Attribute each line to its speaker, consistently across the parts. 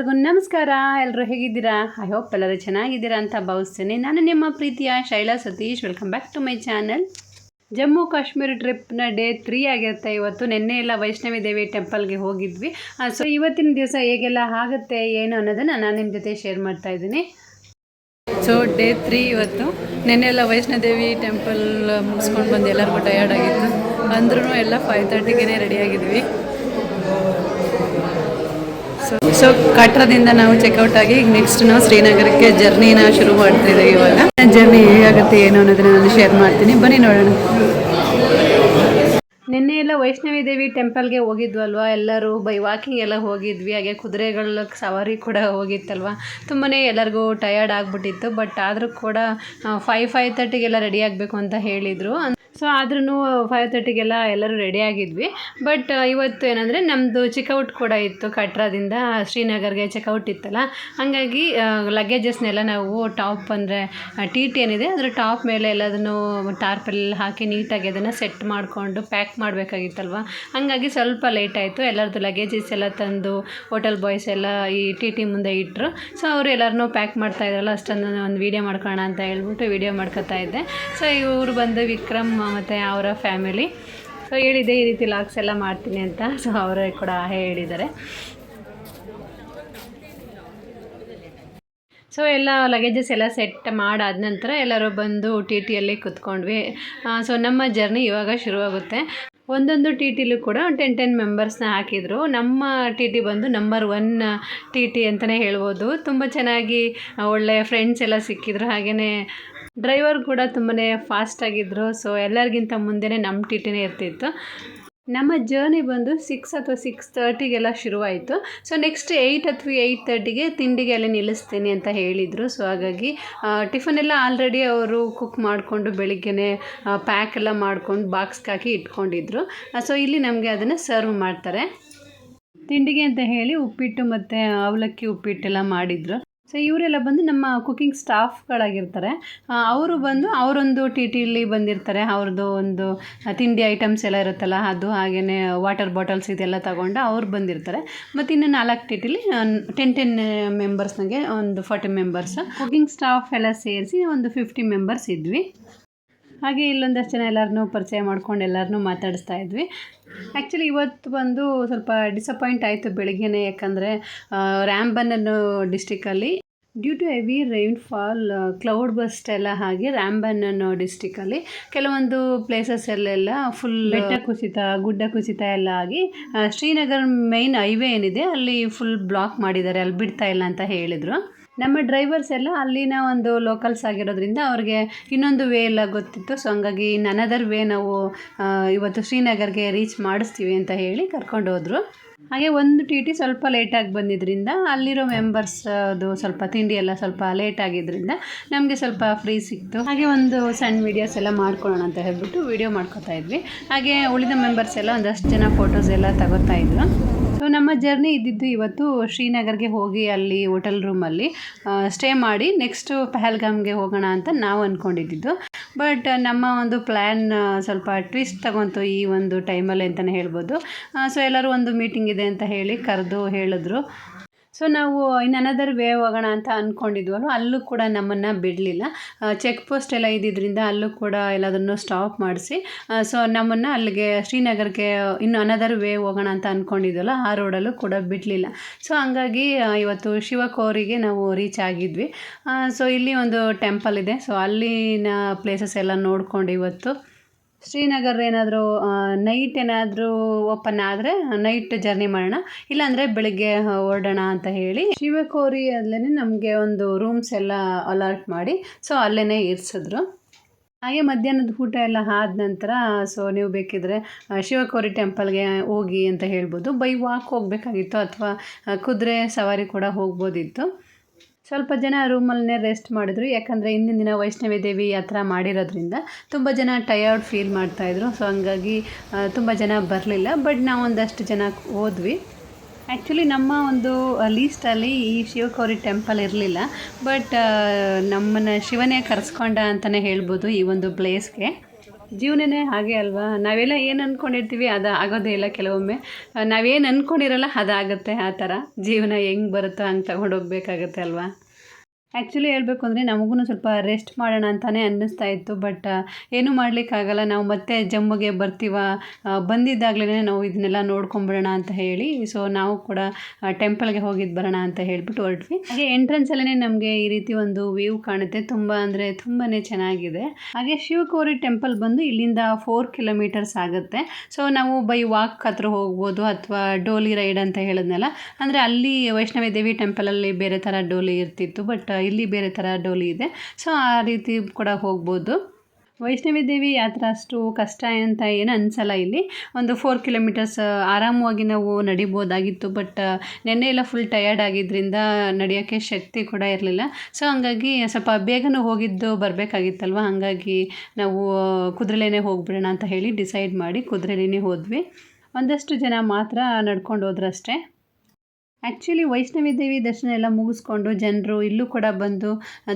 Speaker 1: ಎಲ್ಲರಿಗೂ ನಮಸ್ಕಾರ. ಎಲ್ಲರೂ ಹೇಗಿದ್ದೀರಾ? ಐ ಹೋಪ್ ಎಲ್ಲರೂ ಚೆನ್ನಾಗಿದ್ದೀರಾ ಅಂತ ಭಾವಿಸ್ತೇನೆ. ನಾನು ನಿಮ್ಮ ಪ್ರೀತಿಯ Shaila Satish. Welcome back to my channel Jammu Kashmir ಟ್ರಿಪ್ನ day three ಆಗಿರುತ್ತೆ. ಇವತ್ತು ನಿನ್ನೆ ಎಲ್ಲ ವೈಷ್ಣವಿ ದೇವಿ ಟೆಂಪಲ್ಗೆ ಹೋಗಿದ್ವಿ. ಸೊ ಇವತ್ತಿನ ದಿವಸ ಹೇಗೆಲ್ಲ ಆಗುತ್ತೆ, ಏನು ಅನ್ನೋದನ್ನು ನಾನು ನಿಮ್ಮ ಜೊತೆ ಶೇರ್ ಮಾಡ್ತಾ ಇದ್ದೀನಿ. ಸೊ ಡೇ ತ್ರೀ ಇವತ್ತು. ನಿನ್ನೆ ಎಲ್ಲ ವೈಷ್ಣೋದೇವಿ ಟೆಂಪಲ್ ಮುಗಿಸ್ಕೊಂಡು ಬಂದು ಎಲ್ಲರಿಗೂ ಟಯರ್ಡ್ ಆಗಿತ್ತು. ಅಂದ್ರೂ ಎಲ್ಲ ಫೈವ್ ತರ್ಟಿಗೆ ರೆಡಿ ಆಗಿದ್ವಿ. ಸೊ ಕಟ್ರದಿಂದ ನಾವು ಚೆಕ್ಔಟ್ ಆಗಿ ನೆಕ್ಸ್ಟ್ ನಾವು ಶ್ರೀನಗರಕ್ಕೆ ಜರ್ನಿನ ಶುರು ಮಾಡ್ತಿದ್ದೀವಿ ಇವಾಗ. ಜರ್ನಿ ಹೇಗಾಗುತ್ತೆ, ಏನು ಅನ್ನೋದನ್ನ ನಾನು ಶೇರ್ ಮಾಡ್ತೀನಿ. ಬನ್ನಿ ನೋಡೋಣ. ನಿನ್ನೆ ಎಲ್ಲ ವೈಷ್ಣವಿ ದೇವಿ ಟೆಂಪಲ್ಗೆ ಹೋಗಿದ್ವಲ್ವಾ? ಎಲ್ಲರೂ ಬೈ ವಾಕಿಂಗ್ ಎಲ್ಲ ಹೋಗಿದ್ವಿ. ಹಾಗೆ ಕುದುರೆಗಳ ಸವಾರಿ ಕೂಡ ಹೋಗಿತ್ತಲ್ವಾ? ತುಂಬಾ ಎಲ್ಲರಿಗೂ ಟಯರ್ಡ್ ಆಗಿಬಿಟ್ಟಿತ್ತು. ಬಟ್ ಆದರೂ ಕೂಡ ಫೈವ್ ಫೈವ್ ತರ್ಟಿಗೆಲ್ಲ ರೆಡಿ ಆಗಬೇಕು ಅಂತ ಹೇಳಿದರು. ಸೊ ಆದ್ರೂ ಫೈವ್ ತರ್ಟಿಗೆಲ್ಲ ಎಲ್ಲರೂ ರೆಡಿ ಆಗಿದ್ವಿ. ಬಟ್ ಇವತ್ತು ಏನಂದರೆ ನಮ್ಮದು ಚೆಕ್ಔಟ್ ಕೂಡ ಇತ್ತು ಕಟ್ರಾದಿಂದ. ಶ್ರೀನಗರ್ಗೆ ಚೆಕ್ಔಟ್ ಇತ್ತಲ್ಲ. ಹಾಗಾಗಿ ಲಗೇಜಸ್ನೆಲ್ಲ ನಾವು ಟಾಪ್ ಅಂದರೆ ಟಿ ಟಿ ಏನಿದೆ, ಅದರ ಟಾಪ್ ಮೇಲೆ ಎಲ್ಲದನ್ನು ಟಾರ್ಪಲ್ಲಿ ಹಾಕಿ ನೀಟಾಗಿ ಅದನ್ನು ಸೆಟ್ ಮಾಡಿಕೊಂಡು ಪ್ಯಾಕ್ ಮಾಡಬೇಕಾಗಿತ್ತಲ್ವ? ಹಾಗಾಗಿ ಸ್ವಲ್ಪ ಲೇಟ್ ಆಯಿತು. ಎಲ್ಲರದ್ದು ಲಗೇಜಸ್ ಎಲ್ಲ ತಂದು ಹೋಟೆಲ್ ಬಾಯ್ಸ್ ಎಲ್ಲ ಈ ಟಿ ಟಿ ಮುಂದೆ ಇಟ್ಟರು ಸೊ ಅವರು ಎಲ್ಲರನ್ನೂ ಪ್ಯಾಕ್ ಮಾಡ್ತಾ ಇದ್ರಲ್ಲ ಅಷ್ಟೊಂದು ಒಂದು ವೀಡಿಯೋ ಮಾಡ್ಕೋಣ ಅಂತ ಹೇಳ್ಬಿಟ್ಟು ವೀಡಿಯೋ ಮಾಡ್ಕೋತಾ ಇದ್ದೆ. ಸೊ ಇವರು ಬಂದು ವಿಕ್ರಮ್ ಮತ್ತು ಅವರ ಫ್ಯಾಮಿಲಿ ಸೊ ಹೇಳಿದೆ ಈ ರೀತಿ ಲಾಕ್ಸ್ ಎಲ್ಲ ಮಾಡ್ತೀನಿ ಅಂತ. ಸೊ ಅವರೇ ಕೂಡ ಹೇಳಿದ್ದಾರೆ. ಸೊ ಎಲ್ಲ ಲಗೇಜಸ್ ಎಲ್ಲ ಸೆಟ್ ಮಾಡಾದ ನಂತರ ಎಲ್ಲರೂ ಬಂದು ಟಿ ಟಿಯಲ್ಲಿ ಕುತ್ಕೊಂಡ್ವಿ. ಸೊ ನಮ್ಮ ಜರ್ನಿ ಇವಾಗ ಶುರುವಾಗುತ್ತೆ. ಒಂದೊಂದು ಟಿ ಟಿಲೂ ಕೂಡ ಟೆನ್ ಟೆನ್ ಮೆಂಬರ್ಸ್ನ ಹಾಕಿದರು. ನಮ್ಮ ಟಿ ಟಿ ಬಂದು ನಂಬರ್ ಒನ್ ಟಿ ಟಿ ಅಂತಲೇ ಹೇಳ್ಬೋದು. ತುಂಬ ಚೆನ್ನಾಗಿ ಒಳ್ಳೆಯ ಫ್ರೆಂಡ್ಸ್ ಎಲ್ಲ ಸಿಕ್ಕಿದ್ರು. ಹಾಗೆಯೇ ಡ್ರೈವರ್ ಕೂಡ ತುಂಬಾ ಫಾಸ್ಟಾಗಿದ್ದರು ಸೊ ಎಲ್ಲರಿಗಿಂತ ಮುಂದೆನೇ ನಮ್ಮ ಟಿ ಟಿನೇ ಇರ್ತಿತ್ತು. ನಮ್ಮ ಜರ್ನಿ ಬಂದು ಸಿಕ್ಸ್ ಅಥವಾ ಸಿಕ್ಸ್ ತರ್ಟಿಗೆಲ್ಲ ಶುರುವಾಯಿತು. ಸೊ ನೆಕ್ಸ್ಟ್ ಏಯ್ಟ್ ಅಥವಾ ಏಯ್ಟ್ ತರ್ಟಿಗೆ ತಿಂಡಿಗೆ ಅಲ್ಲಿ ನಿಲ್ಲಿಸ್ತೀನಿ ಅಂತ ಹೇಳಿದರು. ಸೊ ಹಾಗಾಗಿ ಟಿಫನ್ ಎಲ್ಲ ಆಲ್ರೆಡಿ ಅವರು ಕುಕ್ ಮಾಡಿಕೊಂಡು ಬೆಳಿಗ್ಗೆ ಪ್ಯಾಕ್ ಎಲ್ಲ ಮಾಡ್ಕೊಂಡು ಬಾಕ್ಸ್ಗೆ ಹಾಕಿ ಇಟ್ಕೊಂಡಿದ್ರು. ಸೊ ಇಲ್ಲಿ ನಮಗೆ ಅದನ್ನು ಸರ್ವ್ ಮಾಡ್ತಾರೆ. ತಿಂಡಿಗೆ ಅಂತ ಹೇಳಿ ಉಪ್ಪಿಟ್ಟು ಮತ್ತು ಅವಲಕ್ಕಿ ಉಪ್ಪಿಟ್ಟೆಲ್ಲ ಮಾಡಿದರು. ಸೊ ಇವರೆಲ್ಲ ಬಂದು ನಮ್ಮ ಕುಕ್ಕಿಂಗ್ ಸ್ಟಾಫ್ಗಳಾಗಿರ್ತಾರೆ ಅವರು ಬಂದು ಅವರೊಂದು ಟಿ ಟಿಲಿ ಬಂದಿರ್ತಾರೆ. ಅವ್ರದ್ದು ಒಂದು ತಿಂಡಿ ಐಟಮ್ಸ್ ಎಲ್ಲ ಇರುತ್ತಲ್ಲ, ಅದು ಹಾಗೆಯೇ ವಾಟರ್ ಬಾಟಲ್ಸ್ ಇದೆಲ್ಲ ತಗೊಂಡು ಅವ್ರು ಬಂದಿರ್ತಾರೆ. ಮತ್ತು ಇನ್ನು ನಾಲ್ಕು ಟಿ ಟಿಲಿ ಟೆನ್ ಟೆನ್ ಮೆಂಬರ್ಸ್ನಾಗೆ ಒಂದು ಫಾರ್ಟಿ ಮೆಂಬರ್ಸ್ ಕುಕ್ಕಿಂಗ್ ಸ್ಟಾಫ್ ಎಲ್ಲ ಸೇರಿಸಿ ಒಂದು ಫಿಫ್ಟಿ ಮೆಂಬರ್ಸ್ ಇದ್ವಿ. ಹಾಗೆ ಇಲ್ಲೊಂದಷ್ಟು ಜನ ಎಲ್ಲರನ್ನೂ ಪರಿಚಯ ಮಾಡ್ಕೊಂಡು ಎಲ್ಲರನ್ನೂ ಮಾತಾಡಿಸ್ತಾ ಇದ್ವಿ. ಆ್ಯಕ್ಚುಲಿ ಇವತ್ತು ಬಂದು ಸ್ವಲ್ಪ ಡಿಸಪಾಯಿಂಟ್ ಆಯಿತು ಬೆಳಗ್ಗೆನೇ, ಯಾಕಂದರೆ ರ್ಯಾಂಬನ್ ಅನ್ನೋ ಡಿಸ್ಟಿಕಲ್ಲಿ due to heavy rainfall cloudburst ಎಲ್ಲ ಹಾಗೆ ರ್ಯಾಂಬನ್ ಅನ್ನೋ ಡಿಸ್ಟಿಕಲ್ಲಿ ಕೆಲವೊಂದು ಪ್ಲೇಸಸ್ಸಲ್ಲೆಲ್ಲ ಫುಲ್ ಬೆಟ್ಟ ಕುಸಿತ, ಗುಡ್ಡ ಕುಸಿತ ಎಲ್ಲ ಆಗಿ ಶ್ರೀನಗರ್ ಮೈನ್ ಹೈವೇ ಏನಿದೆ, ಅಲ್ಲಿ ಫುಲ್ ಬ್ಲಾಕ್ ಮಾಡಿದ್ದಾರೆ, ಅಲ್ಲಿ ಬಿಡ್ತಾ ಇಲ್ಲ ಅಂತ ಹೇಳಿದರು. ನಮ್ಮ ಡ್ರೈವರ್ಸ್ ಎಲ್ಲ ಅಲ್ಲಿನ ಒಂದು ಲೋಕಲ್ಸ್ ಆಗಿರೋದ್ರಿಂದ ಅವ್ರಿಗೆ ಇನ್ನೊಂದು ವೇ ಎಲ್ಲ ಗೊತ್ತಿತ್ತು. ಸೊ ಹಂಗಾಗಿ ನನ್ನದರ್ ವೇ ನಾವು ಇವತ್ತು ಶ್ರೀನಗರ್ಗೆ ರೀಚ್ ಮಾಡಿಸ್ತೀವಿ ಅಂತ ಹೇಳಿ ಕರ್ಕೊಂಡು ಹೋದರು. ಹಾಗೆ ಒಂದು ಟಿ ಟಿ ಸ್ವಲ್ಪ ಲೇಟಾಗಿ ಬಂದಿದ್ದರಿಂದ ಅಲ್ಲಿರೋ ಮೆಂಬರ್ಸ್ ಅದು ಸ್ವಲ್ಪ ತಿಂಡಿ ಎಲ್ಲ ಸ್ವಲ್ಪ ಲೇಟ್ ಆಗಿದ್ದರಿಂದ ನಮಗೆ ಸ್ವಲ್ಪ ಫ್ರೀ ಸಿಕ್ತು. ಹಾಗೆ ಒಂದು ಸಣ್ಣ ವೀಡಿಯೋಸ್ ಎಲ್ಲ ಮಾಡ್ಕೊಳ್ಳೋಣ ಅಂತ ಹೇಳ್ಬಿಟ್ಟು ವೀಡಿಯೋ ಮಾಡ್ಕೋತಾ ಇದ್ವಿ. ಹಾಗೆ ಉಳಿದ ಮೆಂಬರ್ಸ್ ಎಲ್ಲ ಒಂದಷ್ಟು ಜನ ಫೋಟೋಸ್ ಎಲ್ಲ ತಗೋತಾ ಇದ್ರು. ಜರ್ನಿ ಇದ್ದಿದ್ದು ಇವತ್ತು ಶ್ರೀನಗರ್ಗೆ ಹೋಗಿ ಅಲ್ಲಿ ಹೋಟೆಲ್ ರೂಮಲ್ಲಿ ಸ್ಟೇ ಮಾಡಿ ನೆಕ್ಸ್ಟು ಪೆಹಲ್ಗಾಮ್ಗೆ ಹೋಗೋಣ ಅಂತ ನಾವು ಅಂದ್ಕೊಂಡಿದ್ದು ಬಟ್ ನಮ್ಮ ಒಂದು ಪ್ಲ್ಯಾನ್ ಸ್ವಲ್ಪ ಟ್ವಿಸ್ಟ್ ತಗೊಂತು ಈ ಒಂದು ಟೈಮಲ್ಲಿ ಅಂತಲೇ ಹೇಳ್ಬೋದು. ಸೊ ಎಲ್ಲರೂ ಒಂದು ಮೀಟಿಂಗ್ ಇದೆ ಅಂತ ಹೇಳಿ ಕರೆದು ಹೇಳಿದ್ರು. ಸೊ ನಾವು ಇನ್ನು ಅನದರ್ ವೇ ಹೋಗೋಣ ಅಂತ ಅಂದ್ಕೊಂಡಿದ್ವಲ್ಲ ಅಲ್ಲೂ ಕೂಡ ನಮ್ಮನ್ನು ಬಿಡಲಿಲ್ಲ. ಚೆಕ್ ಪೋಸ್ಟ್ ಎಲ್ಲ ಇದ್ದಿದ್ದರಿಂದ ಅಲ್ಲೂ ಕೂಡ ಎಲ್ಲದನ್ನು ಸ್ಟಾಪ್ ಮಾಡಿಸಿ. ಸೊ ನಮ್ಮನ್ನು ಅಲ್ಲಿಗೆ ಶ್ರೀನಗರ್ಗೆ ಇನ್ನು ಅನದರ್ ವೇ ಹೋಗೋಣ ಅಂತ ಅಂದ್ಕೊಂಡಿದ್ವಲ್ಲ ಆ ರೋಡಲ್ಲೂ ಕೂಡ ಬಿಡಲಿಲ್ಲ. ಸೊ ಹಂಗಾಗಿ ಇವತ್ತು ಶಿವಕೋರಿಗೆ ನಾವು ರೀಚ್ ಆಗಿದ್ವಿ. ಸೊ ಇಲ್ಲಿ ಒಂದು ಟೆಂಪಲ್ ಇದೆ. ಸೊ ಅಲ್ಲಿನ ಪ್ಲೇಸಸ್ ಎಲ್ಲ ನೋಡ್ಕೊಂಡು ಇವತ್ತು ಶ್ರೀನಗರ ಏನಾದರೂ ನೈಟ್ ಏನಾದರೂ ಓಪನ್ ಆದರೆ ನೈಟ್ ಜರ್ನಿ ಮಾಡೋಣ. ಇಲ್ಲಾಂದರೆ ಬೆಳಿಗ್ಗೆ ಹೊರಡೋಣ ಅಂತ ಹೇಳಿ ಶಿವಕೋರಿ ಅಲ್ಲೇ ನಮಗೆ ಒಂದು ರೂಮ್ಸ್ ಎಲ್ಲ ಅಲರ್ಟ್ ಮಾಡಿ ಸೊ ಅಲ್ಲೇ ಇರಿಸಿದ್ರು. ಹಾಗೆ ಮಧ್ಯಾಹ್ನದ ಊಟ ಎಲ್ಲ ಆದ ನಂತರ ಸೊ ನೀವು ಬೇಕಿದ್ರೆ ಶಿವಕೋರಿ ಟೆಂಪಲ್ಗೆ ಹೋಗಿ ಅಂತ ಹೇಳ್ಬೋದು. ಬೈ ವಾಕ್ ಹೋಗಬೇಕಾಗಿತ್ತು ಅಥವಾ ಕುದುರೆ ಸವಾರಿ ಕೂಡ ಹೋಗ್ಬೋದಿತ್ತು. ಸ್ವಲ್ಪ ಜನ ರೂಮಲ್ಲೇ ರೆಸ್ಟ್ ಮಾಡಿದ್ರು. ಯಾಕಂದರೆ ಹಿಂದಿನ ದಿನ ವೈಷ್ಣವಿ ದೇವಿ ಯಾತ್ರ ಮಾಡಿರೋದ್ರಿಂದ ತುಂಬ ಜನ ಟಯರ್ಡ್ ಫೀಲ್ ಮಾಡ್ತಾಯಿದ್ರು ಸೊ ಹಂಗಾಗಿ ತುಂಬ ಜನ ಬರಲಿಲ್ಲ. ಬಟ್ ನಾವೊಂದಷ್ಟು ಜನ ಹೋದ್ವಿ. ಆ್ಯಕ್ಚುಲಿ ನಮ್ಮ ಒಂದು ಲೀಸ್ಟಲ್ಲಿ ಈ ಶಿವಕೌರಿ ಟೆಂಪಲ್ ಇರಲಿಲ್ಲ. ಬಟ್ ನಮ್ಮನ್ನು ಶಿವನೇ ಕರೆಸ್ಕೊಂಡ ಅಂತಲೇ ಹೇಳ್ಬೋದು ಈ ಒಂದು ಪ್ಲೇಸ್ಗೆ ಜೀವನನೇ ಹಾಗೆ ಅಲ್ವಾ? ನಾವೆಲ್ಲ ಏನು ಅಂದ್ಕೊಂಡಿರ್ತೀವಿ ಅದು ಆಗೋದೇ ಇಲ್ಲ ಕೆಲವೊಮ್ಮೆ. ನಾವೇನು ಅಂದ್ಕೊಂಡಿರಲ್ಲ ಅದಾಗುತ್ತೆ ಆ ಥರ. ಜೀವನ ಹೆಂಗೆ ಬರುತ್ತೋ ಹಂಗೆ ತಗೊಂಡು ಹೋಗ್ಬೇಕಾಗತ್ತೆ ಅಲ್ವಾ? ಆ್ಯಕ್ಚುಲಿ ಹೇಳಬೇಕು ಅಂದರೆ ನಮಗೂ ಸ್ವಲ್ಪ ರೆಸ್ಟ್ ಮಾಡೋಣ ಅಂತಲೇ ಅನ್ನಿಸ್ತಾ ಇತ್ತು ಬಟ್ ಏನೂ ಮಾಡಲಿಕ್ಕಾಗಲ್ಲ ನಾವು ಮತ್ತೆ ಜಮ್ಮುಗೆ ಬರ್ತೀವ ಬಂದಿದ್ದಾಗಲೇ ನಾವು ಇದನ್ನೆಲ್ಲ ನೋಡ್ಕೊಂಬಿಡೋಣ ಅಂತ ಹೇಳಿ ಸೊ ನಾವು ಕೂಡ ಟೆಂಪಲ್ಗೆ ಹೋಗಿದ್ದು ಬರೋಣ ಅಂತ ಹೇಳಿಬಿಟ್ಟು ಹೊರಟ್ವಿ. ಹಾಗೆ ಎಂಟ್ರೆನ್ಸಲ್ಲೇ ನಮಗೆ ಈ ರೀತಿ ಒಂದು ವ್ಯೂ ಕಾಣುತ್ತೆ. ತುಂಬ ಅಂದರೆ ತುಂಬಾ ಚೆನ್ನಾಗಿದೆ. ಹಾಗೆ ಶಿವಕೋರಿ ಟೆಂಪಲ್ ಬಂದು ಇಲ್ಲಿಂದ ಫೋರ್ ಕಿಲೋಮೀಟರ್ಸ್ ಆಗುತ್ತೆ. ಸೊ ನಾವು ಬೈ ವಾಕ್ ಹತ್ರ ಹೋಗ್ಬೋದು ಅಥವಾ ಡೋಲಿ ರೈಡ್ ಅಂತ ಹೇಳಿದ್ನಲ್ಲ. ಅಂದರೆ ಅಲ್ಲಿ ವೈಷ್ಣವಿ ದೇವಿ ಟೆಂಪಲಲ್ಲಿ ಬೇರೆ ಥರ ಡೋಲಿ ಇರ್ತಿತ್ತು ಬಟ್ ಇಲ್ಲಿ ಬೇರೆ ಥರ ಡೋಲಿ ಇದೆ. ಸೊ ಆ ರೀತಿ ಕೂಡ ಹೋಗ್ಬೋದು. ವೈಷ್ಣವಿ ದೇವಿ ಯಾತ್ರೆ ಅಷ್ಟು ಕಷ್ಟ ಅಂತ ಏನು ಅನಿಸಲ್ಲ ಇಲ್ಲಿ. ಒಂದು ಫೋರ್ ಕಿಲೋಮೀಟರ್ಸ್ ಆರಾಮವಾಗಿ ನಾವು ನಡಿಬೋದಾಗಿತ್ತು ಬಟ್ ನೆನ್ನೆ ಎಲ್ಲ ಫುಲ್ ಟಯರ್ಡ್ ಆಗಿದ್ದರಿಂದ ನಡೆಯೋಕ್ಕೆ ಶಕ್ತಿ ಕೂಡ ಇರಲಿಲ್ಲ. ಸೊ ಹಂಗಾಗಿ ಸ್ವಲ್ಪ ಬೇಗನೂ ಹೋಗಿದ್ದು ಬರಬೇಕಾಗಿತ್ತಲ್ವ? ಹಾಗಾಗಿ ನಾವು ಕುದುರೆಲೇ ಹೋಗ್ಬಿಡೋಣ ಅಂತ ಹೇಳಿ ಡಿಸೈಡ್ ಮಾಡಿ ಕುದುರೆಲೇ ಹೋದ್ವಿ. ಒಂದಷ್ಟು ಜನ ಮಾತ್ರ ನಡ್ಕೊಂಡು ಹೋದ್ರಷ್ಟೇ. ಆ್ಯಕ್ಚುಲಿ ವೈಷ್ಣವಿ ದೇವಿ ದರ್ಶನ ಎಲ್ಲ ಮುಗಿಸ್ಕೊಂಡು ಜನರು ಇಲ್ಲೂ ಕೂಡ ಬಂದು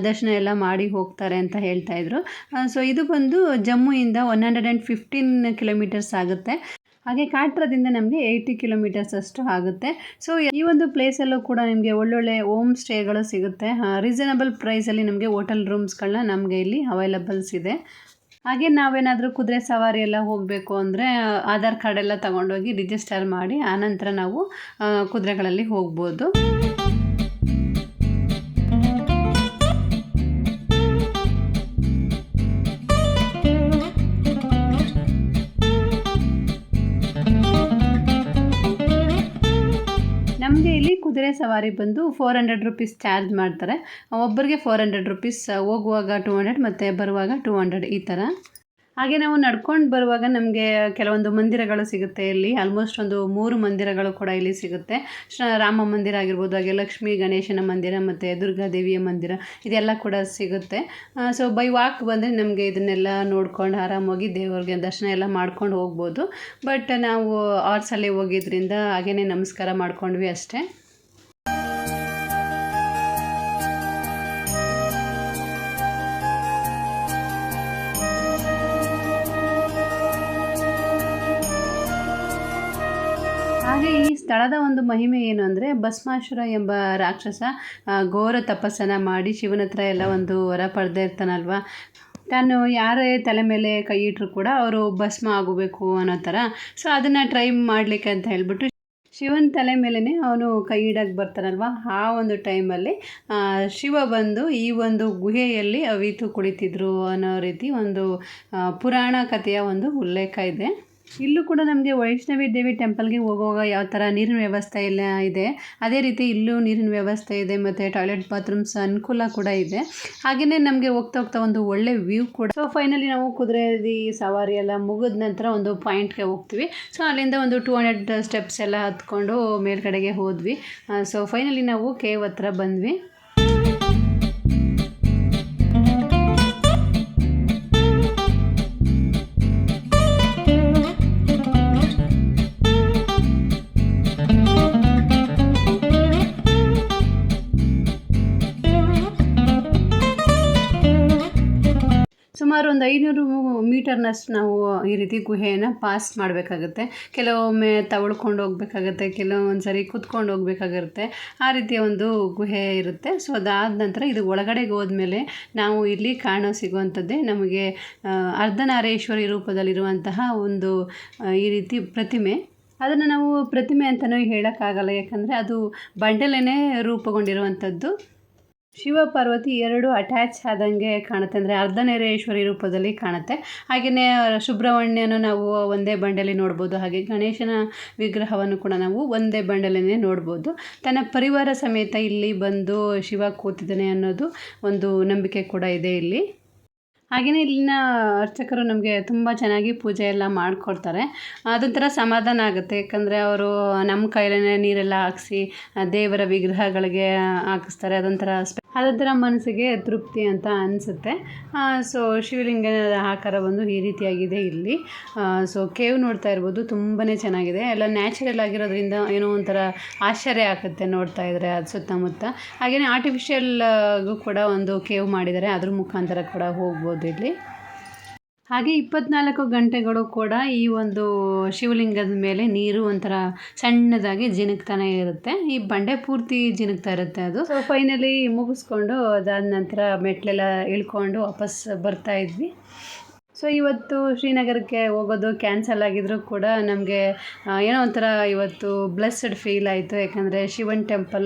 Speaker 1: ದರ್ಶನ ಎಲ್ಲ ಮಾಡಿ ಹೋಗ್ತಾರೆ ಅಂತ ಹೇಳ್ತಾ ಇದ್ರು. ಸೊ ಇದು ಬಂದು ಜಮ್ಮುಯಿಂದ one hundred and fifteen kilometres ಆಗುತ್ತೆ. ಹಾಗೆ ಕಾಟ್ರದಿಂದ ನಮಗೆ ಏಯ್ಟಿ ಕಿಲೋಮೀಟರ್ಸ್ ಅಷ್ಟು ಆಗುತ್ತೆ. ಸೊ ಈ ಒಂದು ಪ್ಲೇಸಲ್ಲೂ ಕೂಡ ನಿಮಗೆ ಒಳ್ಳೊಳ್ಳೆ ಹೋಮ್ ಸ್ಟೇಗಳು ಸಿಗುತ್ತೆ. ರೀಸನಬಲ್ ಪ್ರೈಸಲ್ಲಿ ನಮಗೆ ಹೋಟೆಲ್ ರೂಮ್ಸ್ಗಳನ್ನ ನಮಗೆ ಇಲ್ಲಿ ಅವೈಲಬಲ್ಸ್ ಇದೆ. ಹಾಗೆ ನಾವೇನಾದರೂ ಕುದುರೆ ಸವಾರಿ ಎಲ್ಲ ಹೋಗಬೇಕು ಅಂದರೆ ಆಧಾರ್ ಕಾರ್ಡ್ ಎಲ್ಲ ತಗೊಂಡೋಗಿ ರಿಜಿಸ್ಟರ್ ಮಾಡಿ ಆನಂತರ ನಾವು ಕುದುರೆಗಳಲ್ಲಿ ಹೋಗ್ಬೋದು. ಸವಾರಿ ಬಂದು ಫೋರ್ ಹಂಡ್ರೆಡ್ ರುಪೀಸ್ ಚಾರ್ಜ್ ಮಾಡ್ತಾರೆ. ಒಬ್ಬರಿಗೆ ಫೋರ್ ಹಂಡ್ರೆಡ್ ರುಪೀಸ್ ಹೋಗುವಾಗ ಟೂ ಹಂಡ್ರೆಡ್ ಮತ್ತು ಬರುವಾಗ ಟೂ ಹಂಡ್ರೆಡ್ ಈ ಥರ ಹಾಗೆ ನಾವು ನಡ್ಕೊಂಡು ಬರುವಾಗ ನಮಗೆ ಕೆಲವೊಂದು ಮಂದಿರಗಳು ಸಿಗುತ್ತೆ. ಇಲ್ಲಿ ಆಲ್ಮೋಸ್ಟ್ ಒಂದು ಮೂರು ಮಂದಿರಗಳು ಕೂಡ ಇಲ್ಲಿ ಸಿಗುತ್ತೆ. ರಾಮ ಮಂದಿರ ಆಗಿರ್ಬೋದು, ಹಾಗೆ ಲಕ್ಷ್ಮೀ ಗಣೇಶನ ಮಂದಿರ ಮತ್ತು ದುರ್ಗಾದೇವಿಯ ಮಂದಿರ ಇದೆಲ್ಲ ಕೂಡ ಸಿಗುತ್ತೆ. ಸೊ ಬೈ ವಾಕ್ ಬಂದರೆ ನಮಗೆ ಇದನ್ನೆಲ್ಲ ನೋಡ್ಕೊಂಡು ಆರಾಮಾಗಿ ದೇವರಿಗೆ ದರ್ಶನ ಎಲ್ಲ ಮಾಡ್ಕೊಂಡು ಹೋಗ್ಬೋದು. ಬಟ್ ನಾವು ಆರ್ಸಲ್ಲಿ ಹೋಗಿದ್ರಿಂದ ಹಾಗೇ ನಮಸ್ಕಾರ ಮಾಡ್ಕೊಂಡ್ವಿ ಅಷ್ಟೇ. ಸ್ಥಳದ ಒಂದು ಮಹಿಮೆ ಏನು ಅಂದರೆ ಭಸ್ಮಾಸುರ ಎಂಬ ರಾಕ್ಷಸ ಘೋರ ತಪಸ್ಸನ್ನು ಮಾಡಿ ಶಿವನ ಹತ್ರ ಎಲ್ಲ ಒಂದು ವರ ಪಡೆದೇ ಇರ್ತಾನಲ್ವ? ತಾನು ಯಾರೇ ತಲೆ ಮೇಲೆ ಕೈ ಇಟ್ಟರು ಕೂಡ ಅವರು ಭಸ್ಮ ಆಗಬೇಕು ಅನ್ನೋ ಥರ. ಸೊ ಅದನ್ನು ಟ್ರೈ ಮಾಡಲಿಕ್ಕೆ ಅಂತ ಹೇಳ್ಬಿಟ್ಟು ಶಿವನ ತಲೆ ಮೇಲೇ ಅವನು ಕೈ ಇಡಕ್ಕೆ ಬರ್ತಾನಲ್ವ? ಆ ಒಂದು ಟೈಮಲ್ಲಿ ಶಿವ ಬಂದು ಈ ಒಂದು ಗುಹೆಯಲ್ಲಿ ಅವಿತು ಕುಳಿತಿದ್ರು ಅನ್ನೋ ರೀತಿ ಒಂದು ಪುರಾಣ ಕಥೆಯ ಒಂದು ಉಲ್ಲೇಖ ಇದೆ. ಇಲ್ಲೂ ಕೂಡ ನಮಗೆ ವೈಷ್ಣವಿ ದೇವಿ ಟೆಂಪಲ್ಗೆ ಹೋಗುವಾಗ ಯಾವ ಥರ ನೀರಿನ ವ್ಯವಸ್ಥೆ ಎಲ್ಲ ಇದೆ, ಅದೇ ರೀತಿ ಇಲ್ಲೂ ನೀರಿನ ವ್ಯವಸ್ಥೆ ಇದೆ, ಮತ್ತು ಟಾಯ್ಲೆಟ್ ಬಾತ್ರೂಮ್ಸ್ ಅನುಕೂಲ ಕೂಡ ಇದೆ. ಹಾಗೆಯೇ ನಮಗೆ ಹೋಗ್ತಾ ಹೋಗ್ತಾ ಒಂದು ಒಳ್ಳೆ ವ್ಯೂ ಕೂಡ. ಸೊ ಫೈನಲಿ ನಾವು ಕುದುರೆದಿ ಸವಾರಿ ಎಲ್ಲ ಮುಗಿದ ನಂತರ ಒಂದು ಪಾಯಿಂಟ್ಗೆ ಹೋಗ್ತೀವಿ. ಸೊ ಅಲ್ಲಿಂದ ಒಂದು ಟೂ ಹಂಡ್ರೆಡ್ ಸ್ಟೆಪ್ಸ್ ಎಲ್ಲ ಹತ್ಕೊಂಡು ಮೇಲ್ಗಡೆಗೆ ಹೋದ್ವಿ. ಸೊ ಫೈನಲಿ ನಾವು ಕೇವ್ ಹತ್ರ ಬಂದ್ವಿ. ಸುಮಾರು ಒಂದು ಐನೂರು ಮೀಟರ್ನಷ್ಟು ನಾವು ಈ ರೀತಿ ಗುಹೆಯನ್ನು ಪಾಸ್ ಮಾಡಬೇಕಾಗುತ್ತೆ. ಕೆಲವೊಮ್ಮೆ ತವಳ್ಕೊಂಡು ಹೋಗ್ಬೇಕಾಗತ್ತೆ ಕೆಲವೊಂದು ಸರಿ ಕುತ್ಕೊಂಡು ಹೋಗ್ಬೇಕಾಗಿರುತ್ತೆ ಆ ರೀತಿಯ ಒಂದು ಗುಹೆ ಇರುತ್ತೆ. ಸೊ, ಅದಾದ ನಂತರ ಇದು ಒಳಗಡೆಗೆ ಹೋದ್ಮೇಲೆ ನಾವು ಇಲ್ಲಿ ಕಾಣೋ ಸಿಗುವಂಥದ್ದೇ ನಮಗೆ ಅರ್ಧನಾರೇಶ್ವರಿ ರೂಪದಲ್ಲಿರುವಂತಹ ಒಂದು ಈ ರೀತಿ ಪ್ರತಿಮೆ. ಅದನ್ನು ನಾವು ಪ್ರತಿಮೆ ಅಂತಲೂ ಹೇಳೋಕ್ಕಾಗಲ್ಲ, ಯಾಕಂದರೆ ಅದು ಬಂಡಲೇ ರೂಪುಗೊಂಡಿರುವಂಥದ್ದು. ಶಿವ ಪಾರ್ವತಿ ಎರಡು ಅಟ್ಯಾಚ್ ಆದಂಗೆ ಕಾಣುತ್ತೆ. ಅಂದರೆ ಅರ್ಧನೇರೇಶ್ವರಿ ರೂಪದಲ್ಲಿ ಕಾಣುತ್ತೆ. ಹಾಗೆಯೇ ಸುಬ್ರಹ್ಮಣ್ಯನು ನಾವು ಒಂದೇ ಬಂಡೆಯಲ್ಲಿ ನೋಡ್ಬೋದು. ಹಾಗೆ ಗಣೇಶನ ವಿಗ್ರಹವನ್ನು ಕೂಡ ನಾವು ಒಂದೇ ಬಂಡಲೇ ನೋಡ್ಬೋದು. ತನ್ನ ಪರಿವಾರ ಸಮೇತ ಇಲ್ಲಿ ಬಂದು ಶಿವ ಕೂತಿದ್ದಾನೆ ಅನ್ನೋದು ಒಂದು ನಂಬಿಕೆ ಕೂಡ ಇದೆ ಇಲ್ಲಿ. ಹಾಗೆಯೇ ಇಲ್ಲಿನ ಅರ್ಚಕರು ನಮಗೆ ತುಂಬ ಚೆನ್ನಾಗಿ ಪೂಜೆ ಎಲ್ಲ ಮಾಡಿಕೊಡ್ತಾರೆ. ಅದೊಂಥರ ಸಮಾಧಾನ ಆಗುತ್ತೆ. ಯಾಕಂದರೆ ಅವರು ನಮ್ಮ ಕೈಲೇ ನೀರೆಲ್ಲ ಹಾಕಿಸಿ ದೇವರ ವಿಗ್ರಹಗಳಿಗೆ ಹಾಕಿಸ್ತಾರೆ. ಅದೊಂಥರ ಸ್ಪೆ ಅದೊಂಥರ ಮನಸ್ಸಿಗೆ ತೃಪ್ತಿ ಅಂತ ಅನಿಸುತ್ತೆ. ಸೊ ಶಿವಲಿಂಗದ ಆಕಾರ ಬಂದು ಈ ರೀತಿಯಾಗಿದೆ ಇಲ್ಲಿ. ಸೊ ಕೇವ್ ನೋಡ್ತಾ ಇರ್ಬೋದು ತುಂಬಾ ಚೆನ್ನಾಗಿದೆ. ಎಲ್ಲ ನ್ಯಾಚುರಲ್ ಆಗಿರೋದ್ರಿಂದ ಏನೋ ಒಂಥರ ಆಶ್ಚರ್ಯ ಆಗುತ್ತೆ ನೋಡ್ತಾ ಇದ್ದಾರೆ ಅದು ಸುತ್ತಮುತ್ತ. ಹಾಗೆಯೇ ಆರ್ಟಿಫಿಷಿಯಲ್ಗೂ ಕೂಡ ಒಂದು ಕೇವ್ ಮಾಡಿದ್ದಾರೆ. ಅದ್ರ ಮುಖಾಂತರ ಕೂಡ ಹೋಗ್ಬೋದು ಇಲ್ಲಿ. ಹಾಗೆ ಇಪ್ಪತ್ನಾಲ್ಕು ಗಂಟೆಗಳು ಕೂಡ ಈ ಒಂದು ಶಿವಲಿಂಗದ ಮೇಲೆ ನೀರು ಒಂಥರ ಸಣ್ಣದಾಗಿ ಜಿನುಗ್ತಾನೆ ಇರುತ್ತೆ. ಈ ಬಂಡೆ ಪೂರ್ತಿ ಜಿನುಗ್ತಾ ಇರುತ್ತೆ ಅದು. ಸೊ ಫೈನಲಿ ಮುಗಿಸ್ಕೊಂಡು ಅದಾದ ನಂತರ ಮೆಟ್ಲೆಲ್ಲ ಇಳ್ಕೊಂಡು ವಾಪಸ್ ಬರ್ತಾ ಇದ್ವಿ. ಸೊ ಇವತ್ತು ಶ್ರೀನಗರಕ್ಕೆ ಹೋಗೋದು ಕ್ಯಾನ್ಸಲ್ ಆಗಿದ್ರು ಕೂಡ ನಮಗೆ ಏನೋ ಒಂಥರ ಇವತ್ತು ಬ್ಲೆಸ್ಡ್ ಫೀಲ್ ಆಯಿತು. ಯಾಕಂದರೆ ಶಿವನ್ ಟೆಂಪಲ್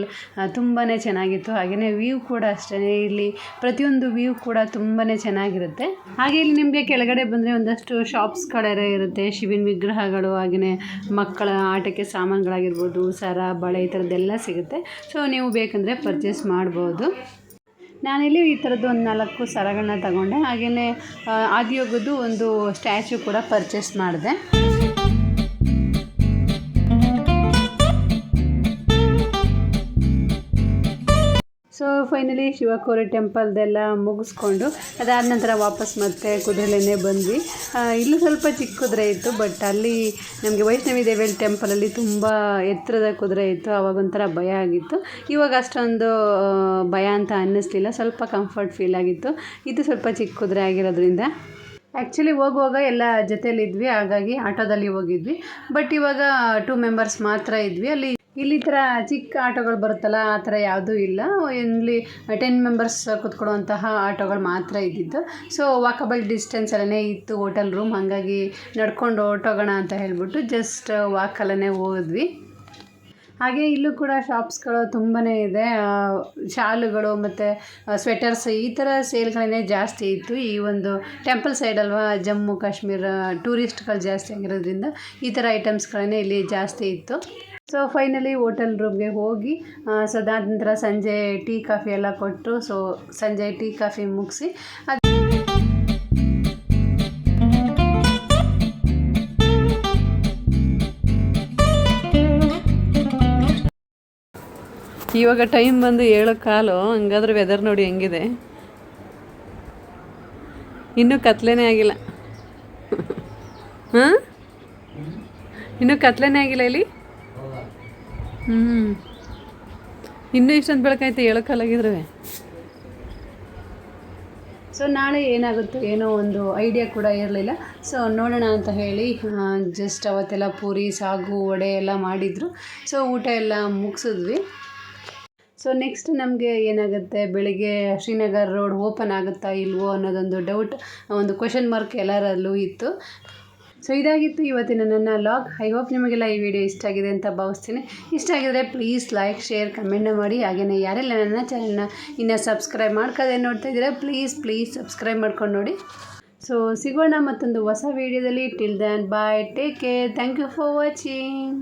Speaker 1: ತುಂಬಾ ಚೆನ್ನಾಗಿತ್ತು. ಹಾಗೆಯೇ ವ್ಯೂ ಕೂಡ ಅಷ್ಟೇ. ಇಲ್ಲಿ ಪ್ರತಿಯೊಂದು ವ್ಯೂ ಕೂಡ ತುಂಬಾ ಚೆನ್ನಾಗಿರುತ್ತೆ. ಹಾಗೆ ಇಲ್ಲಿ ನಿಮಗೆ ಕೆಳಗಡೆ ಬಂದರೆ ಒಂದಷ್ಟು ಶಾಪ್ಸ್ಗಳೆಲ್ಲ ಇರುತ್ತೆ. ಶಿವಿನ ವಿಗ್ರಹಗಳು ಹಾಗೆಯೇ ಮಕ್ಕಳ ಆಟಕ್ಕೆ ಸಾಮಾನುಗಳಾಗಿರ್ಬೋದು, ಸರ, ಬಳೆ ಈ ಥರದ್ದೆಲ್ಲ ಸಿಗುತ್ತೆ. ಸೊ ನೀವು ಬೇಕಂದರೆ ಪರ್ಚೇಸ್ ಮಾಡ್ಬೋದು. ನಾನಿಲ್ಲಿ ಈ ಥರದ್ದು ಒಂದು ನಾಲ್ಕು ಸರಗಳನ್ನ ತಗೊಂಡೆ. ಹಾಗೆಯೇ ಆದಿಯೋಗದ್ದು ಒಂದು ಸ್ಟ್ಯಾಚು ಕೂಡ ಪರ್ಚೇಸ್ ಮಾಡಿದೆ. ಸೊ ಫೈನಲಿ ಶಿವಕೋರಿ ಟೆಂಪಲ್ದೆಲ್ಲ ಮುಗಿಸ್ಕೊಂಡು, ಅದಾದ ನಂತರ ವಾಪಸ್ ಮತ್ತೆ ಕುದುರೆಲೇನೆ ಬಂದ್ವಿ. ಇಲ್ಲೂ ಸ್ವಲ್ಪ ಚಿಕ್ಕ ಕುದುರೆ ಇತ್ತು ಬಟ್ ಅಲ್ಲಿ ನಮಗೆ ವೈಷ್ಣವಿ ದೇವಿಯಲ್ಲಿ ಟೆಂಪಲಲ್ಲಿ ತುಂಬ ಎತ್ತರದ ಕುದುರೆ ಇತ್ತು, ಅವಾಗ ಒಂಥರ ಭಯ ಆಗಿತ್ತು. ಇವಾಗ ಅಷ್ಟೊಂದು ಭಯ ಅಂತ ಅನ್ನಿಸ್ಲಿಲ್ಲ, ಸ್ವಲ್ಪ ಕಂಫರ್ಟ್ ಫೀಲ್ ಆಗಿತ್ತು. ಇದು ಸ್ವಲ್ಪ ಚಿಕ್ಕ ಕುದುರೆ ಆಗಿರೋದ್ರಿಂದ. ಆ್ಯಕ್ಚುಲಿ ಹೋಗುವಾಗ ಎಲ್ಲ ಜೊತೆಯಲ್ಲಿದ್ವಿ ಹಾಗಾಗಿ ಆಟೋದಲ್ಲಿ ಹೋಗಿದ್ವಿ. ಬಟ್ ಇವಾಗ ಟೂ ಮೆಂಬರ್ಸ್ ಮಾತ್ರ ಇದ್ವಿ. ಅಲ್ಲಿ ಇಲ್ಲಿ ಥರ ಚಿಕ್ಕ ಆಟೋಗಳು ಬರುತ್ತಲ್ಲ, ಆ ಥರ ಯಾವುದೂ ಇಲ್ಲ. ಇಲ್ಲಿ ಟೆನ್ ಮೆಂಬರ್ಸ್ ಕುತ್ಕೊಳ್ಳುವಂತಹ ಆಟೋಗಳು ಮಾತ್ರ ಇದ್ದಿದ್ದು. ಸೊ ವಾಕಬಲ್ ಡಿಸ್ಟೆನ್ಸ್ ಅಲ್ಲೇ ಇತ್ತು ಹೋಟೆಲ್ ರೂಮ್ ಹಾಗಾಗಿ ನಡ್ಕೊಂಡು ಹೊರ್ಟೋಗೋಣ ಅಂತ ಹೇಳ್ಬಿಟ್ಟು ಜಸ್ಟ್ ವಾಕಲ್ಲೇ ಹೋದ್ವಿ. ಹಾಗೆ ಇಲ್ಲೂ ಕೂಡ ಶಾಪ್ಸ್ಗಳು ತುಂಬಾ ಇದೆ. ಶಾಲುಗಳು ಮತ್ತು ಸ್ವೆಟರ್ಸ್ ಈ ಥರ ಸೇಲ್ಗಳೇ ಜಾಸ್ತಿ ಇತ್ತು. ಈ ಒಂದು ಟೆಂಪಲ್ ಸೈಡ್ ಅಲ್ವಾ, ಜಮ್ಮು, ಕಾಶ್ಮೀರ ಟೂರಿಸ್ಟ್ಗಳು ಜಾಸ್ತಿ ಆಗಿರೋದ್ರಿಂದ ಈ ಥರ ಐಟಮ್ಸ್ಗಳೇ ಇಲ್ಲಿ ಜಾಸ್ತಿ ಇತ್ತು. ಸೊ ಫೈನಲಿ ಹೋಟೆಲ್ ರೂಮ್ಗೆ ಹೋಗಿ ಸೊ ಅದಾದ ನಂತರ ಸಂಜೆ ಟೀ, ಕಾಫಿ ಎಲ್ಲ ಕೊಟ್ಟು ಸೊ ಸಂಜೆ ಟೀ, ಕಾಫಿ ಮುಗಿಸಿ ಇವಾಗ ಟೈಮ್ ಬಂದು ಏಳು ಕಾಲು, ಹಂಗಾದ್ರೆ ವೆದರ್ ನೋಡಿ ಹೆಂಗಿದೆ. ಇನ್ನೂ ಕತ್ಲೆನೇ ಆಗಿಲ್ಲ. ಹಾಂ? ಇನ್ನೂ ಕತ್ಲೆನೇ ಆಗಿಲ್ಲ ಇಲ್ಲಿ? ಹ್ಞೂ ಇನ್ನೂ ಇಷ್ಟೊಂದು ಬೆಳಕಾಯ್ತು ಏಳು ಕಾಲಾಗಿದ್ರೆ ಸೊ ನಾಳೆ ಏನಾಗುತ್ತೋ ಏನೋ ಒಂದು ಐಡಿಯಾ ಕೂಡ ಇರಲಿಲ್ಲ. ಸೊ ನೋಡೋಣ ಅಂತ ಹೇಳಿ ಜಸ್ಟ್ ಅವತ್ತೆಲ್ಲ ಪೂರಿ, ಸಾಗು, ವಡೆ ಎಲ್ಲ ಮಾಡಿದರು. ಸೊ ಊಟ ಎಲ್ಲ ಮುಗಿಸಿದ್ವಿ. ಸೊ ನೆಕ್ಸ್ಟ್ ನಮಗೆ ಏನಾಗುತ್ತೆ? ಬೆಳಿಗ್ಗೆ ಶ್ರೀನಗರ್ ರೋಡ್ ಓಪನ್ ಆಗುತ್ತಾ ಇಲ್ವೋ ಅನ್ನೋದೊಂದು ಡೌಟ್ ಒಂದು ಕ್ವೆಶನ್ ಮಾರ್ಕ್ ಎಲ್ಲರಲ್ಲೂ ಇತ್ತು. ಸೊ ಇದಾಗಿತ್ತು ಇವತ್ತಿನ ನನ್ನ ಲಾಗ್ ಐ ಹೋಪ್ ನಿಮಗೆಲ್ಲ ಈ ವಿಡಿಯೋ ಇಷ್ಟ ಆಗಿದೆ ಅಂತ ಭಾವಿಸ್ತೀನಿ. ಇಷ್ಟ ಆಗಿದ್ರೆ ಪ್ಲೀಸ್ ಲೈಕ್ ಶೇರ್ ಕಮೆಂಟ್ ಮಾಡಿ. ಹಾಗೆಯೇ ಯಾರೆಲ್ಲ ನನ್ನ ಚಾನಲ್ನ ಇನ್ನು ಸಬ್ಸ್ಕ್ರೈಬ್ ಮಾಡ್ಕೋದೆ ನೋಡ್ತಾ ಇದ್ದೀರಾ ಪ್ಲೀಸ್ ಪ್ಲೀಸ್ ಸಬ್ಸ್ಕ್ರೈಬ್ ಮಾಡ್ಕೊಂಡು ನೋಡಿ. ಸೊ ಸಿಗೋಣ ಮತ್ತೊಂದು ಹೊಸ ವೀಡಿಯೋದಲ್ಲಿ till then bye take care thank you for watching